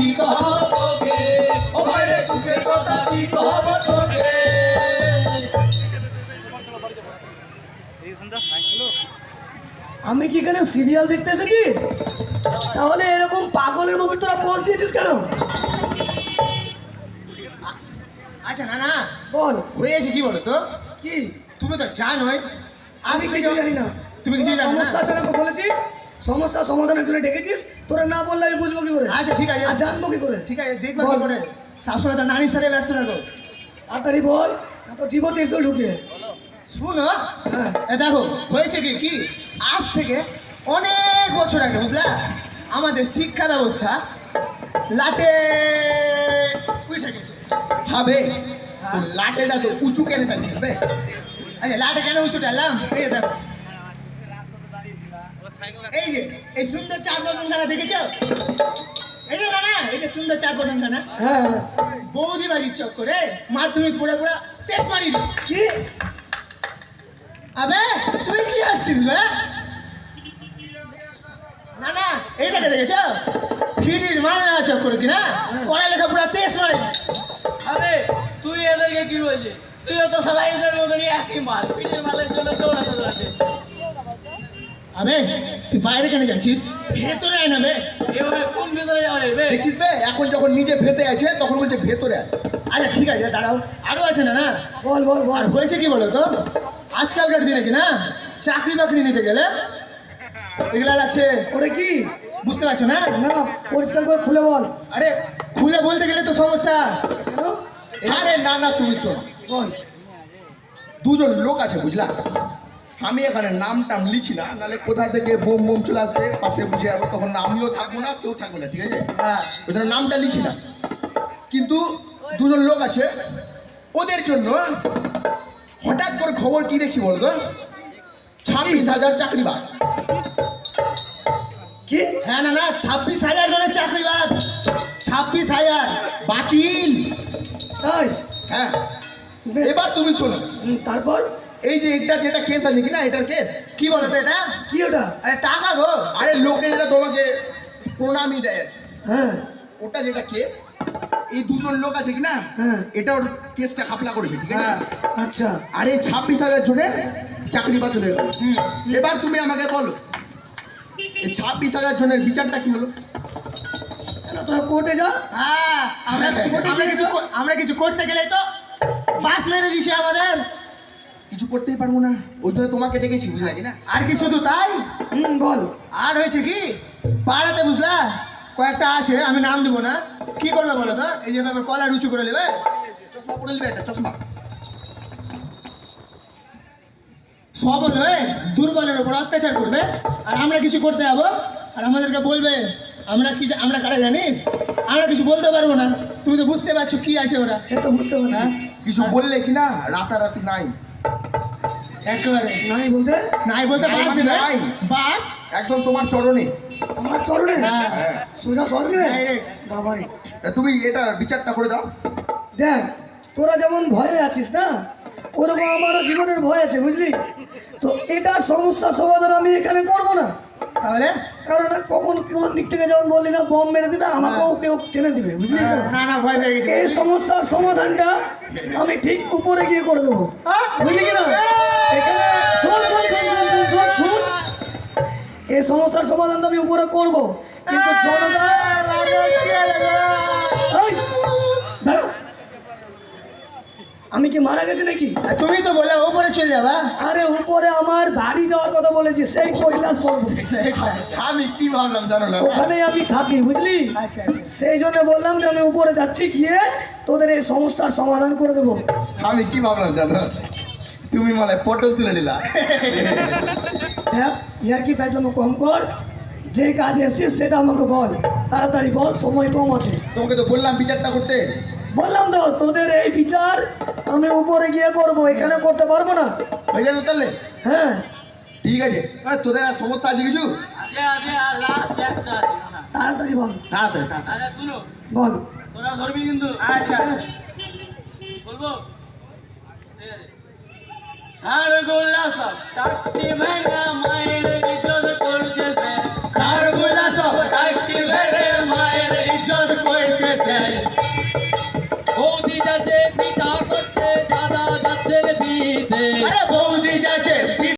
কি কহব তোকে ও ভাই রে দুঃখের কথা কি কহব তোকে আমি কি এখানে সিরিয়াল দেখতে এসেছি? তাহলে এরকম পাগলের মতো তোরা পোজ দিয়েছিস কেন? আচ্ছা না না বল হয়েছে কি বলো তো কি? তুমি তো জানোই। আমি কিছু জানি না। তুমি কিছু জানো না? সমস্যা জনক বলেছিস? সমস্যা সমাধানের জন্য ডেকেছিস? তোরা না বললে আমি বুঝব কি করে? আচ্ছা ঠিক আছে। আর জানব কি করে? ঠিক আছে দেখব কি করে। সবসময় তো নানির সাথে ব্যস্ত থাকো। তাড়াতাড়ি বল না তো দিব তিরশো ঢুকে। শুনো হ্যাঁ। এ দেখো হয়েছে কি কি? আজ থেকে অনেক বছর আগে বুঝলা? আমাদের শিক্ষা ব্যবস্থা লাটে হবে? লাটেটা তো উঁচু কেন বে আচ্ছা লাটে কেন উঁচু টানলাম এই দেখো। এই যে এই সুন্দর চার বদনখানা দেখেছ? এই যে না না এই যে সুন্দর চার বদনখানা। হ্যাঁ। হ্যাঁ। বৌদি বাড়ির চক্করে মাধ্যমিক পড়ে পড়ে টেস্ট মারি কি? আবে তুই কি আসছিস বে না না এইটাকে দেখেছ? ফিরির মারা চক্করে কিনা? পড়ালেখা পুরো টেস্ট মারি আরে তুই এদেরকে কি বলছিস? তুইও তো সালা এদের মতনই একই মাল। পিঠের মালের জন্য দৌড়াতে দৌড়াতে আবে তুই বাইরে কেন যাচ্ছিস? ভেতরে আয় না বে। এভাবে কোন ভিতরে যাবে বে দেখছিস বে? এখন যখন নিজে ভেসে আছে তখন বলছে ভেতরে আয়। আচ্ছা ঠিক আছে দাঁড়াও। আরও আছে না না? বল বল বল। হয়েছে কি বলো তো? আজকালকার দিনে কি না? চাকরি বাকরি নিতে গেলে এগুলা লাগছে। ওরে কি? বুঝতে পারছ না? না পরিষ্কার করে খুলে বল। আরে খুলে বলতে গেলে তো সমস্যা। আরে না না তুমি শোনো। বল। দুজন লোক আছে বুঝলা? আমি এখানে নাম টাম লিছি না নাহলে কোথা থেকে বোম বোম চলে আসবে পাশে বুঝে যাব তখন আমিও থাকব না কেউ থাকবে না ঠিক আছে? হ্যাঁ। ওই জন্য নামটা লিছি না। কিন্তু দুজন লোক আছে ওদের জন্য হঠাৎ করে খবর কি দেখছি বলতো? ছাব্বিশ হাজার চাকরি বাদ। কি? হ্যাঁ না না ছাব্বিশ হাজার জনের চাকরি বাদ। ছাব্বিশ হাজার বাতিল। তাই হ্যাঁ। এবার তুমি শোনো। তারপর? এই যে এটা যেটা কেস আছে কি না এটার কেস কি বলো তো এটা? কি ওটা? আরে টাকা গো। আরে লোকে যেটা তোমাকে প্রণামী দেয়। হ্যাঁ। ওটা যেটা কেস এই দুজন লোক আছে কি না হ্যাঁ। এটা ওর কেসটা খাপলা করেছে ঠিক আছে? হ্যাঁ। আচ্ছা। আর এই ছাব্বিশ হাজার জনের চাকরি বাতিল হয়ে। এবার তুমি আমাকে বলো এই ছাব্বিশ হাজার জনের বিচারটা কি হলো? তোরা কোর্টে যা হ্যাঁ আমরা আমরা কিছু আমরা কিছু করতে গেলে তো বাস মেরে দিছে আমাদের। কিছু করতেই পারব না। ওই জন্য তোমাকে ডেকেছি বুঝলা? কি না আর কি শুধু তাই? হুম বল। আর হয়েছে কি? পাড়াতে বুঝলা? কয়েকটা আছে আমি নাম দেবো না। কি করবে বলো তো? এই যে ব্যাপার কলার উঁচু করে নেবে। চশমা পরে নেবে একটা চশমা। সবল হয়ে দুর্বলের উপর অত্যাচার করবে। আর আমরা কিছু করতে যাব। আর আমাদেরকে বলবে আমরা কি আমরা কারা জানিস? আমরা কিছু বলতে পারব না। তুমি তো বুঝতে পারছ কি আছে ওরা। সে তো বুঝতে পারছি। কিছু বললে কি না রাতারাতি নাই। একেবারে। নাই বলতে? নাই বলতে বাস মানে দেবে? নাই। বাস? একদম তোমার চরণে। আমার চরণে? হ্যাঁ। সোজা। বাবারে তুমি এটা বিচারটা করে দাও। দেখ তোরা যেমন ভয়ে আছিস না ওরকম আমারও জীবনের ভয় আছে বুঝলি? তো এটার সমস্যার সমাধান আমি এখানে করব না। তাহলে? কারণ কখন কোন দিক থেকে যেমন বললি না বম মেরে দিবে আমাকেও কেউ টেনে দিবে বুঝলি তো? না এই সমস্যার সমাধানটা আমি ঠিক উপরে গিয়ে করে দেবো। হ্যাঁ? বুঝলি কি না? এখানে শোন শোন শোন শোন শোন এই সমস্যার সমাধান তো আমি উপরে করব। কিন্তু জনতা। আমি কি মারা গেছি নাকি? তুমি তো বললে ওপরে চলে যাবা। আরে উপরে আমার বাড়ি যাওয়ার কথা বলেছি সেই কৈলাস পর্ব আমি কি ভাবলাম জানো না? ওখানে আমি থাকি বুঝলি? আচ্ছা আচ্ছা। সেই জন্য বললাম যে আমি উপরে যাচ্ছি গিয়ে তোদের এই সমস্যার সমাধান করে দেবো। আমি কি ভাবলাম জানো? তুমি মানে পটল তুলে নিলা। দেখ ইয়ার কি পেছানো কম কর যে কাজ এসছিস সেটা আমাকে বল তাড়াতাড়ি বল সময় কম আছে। তোমাকে তো বললাম বিচারটা করতে। বললাম তো তোদের এই বিচার আমি উপরে গিয়ে করব এখানে করতে পারব না। হয়ে গেল তাহলে? হ্যাঁ। ঠিক আছে। আর তোদের আর সমস্যা আছে কিছু? তাড়াতাড়ি বল। তাড়াতাড়ি শুনো। বল। তোরা ধরবি কিন্তু। আচ্ছা আচ্ছা। বলব? সার গোল্লা সব ভেঙা মায়ের ইজ্জত করছে সে। আর বলা সব মায়ের ইজ্জত করেছে শেষ